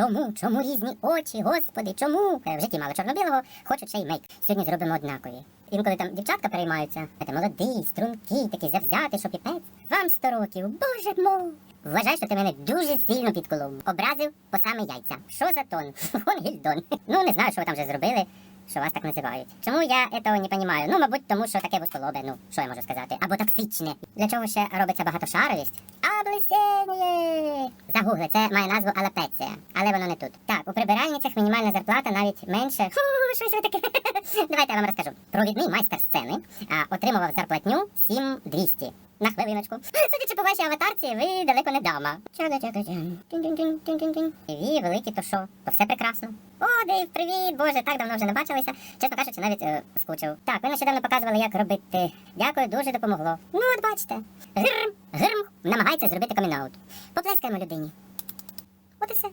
Чому? Чому різні очі, господи, чому? Е, В житті мало чорно-білого, хочуть ще й мейк. Сьогодні зробимо однакові. Інколи там дівчатка переймаються, це молодий, стрункий, такий завзятий, що піпець. Вам сто років, боже мов. Вважай, що ти мене дуже сильно підколов. Образив по саме яйця. Що за тон? Он гільдон. Ну не знаю, що ви там вже зробили. Що вас так називають? Чому я цього не розумію? Ну, мабуть, тому що таке вузьколобе, ну що я можу сказати? Або токсичне. Для чого ще робиться багатошаровість? Облесіння! Загугли, це має назву алапеція, але воно не тут. Так, у прибиральницях мінімальна зарплата навіть менше. Фу, щось ви таке. Давайте я вам розкажу. Провідний майстер сцени а, отримував зарплатню 7200. На хвилиночку. Судячи по вашій аватарці, ви далеко не дама. І ви великі, то що? То все прекрасно. О, Дейв, привіт! Боже, так давно вже не бачилися. Чесно кажучи, навіть е, скучив. Так, ви нещодавно показували, як робити. Дякую, дуже допомогло. Ну, от бачите. Грм, грм намагається зробити камінаут. Поплескаємо людині. От і все.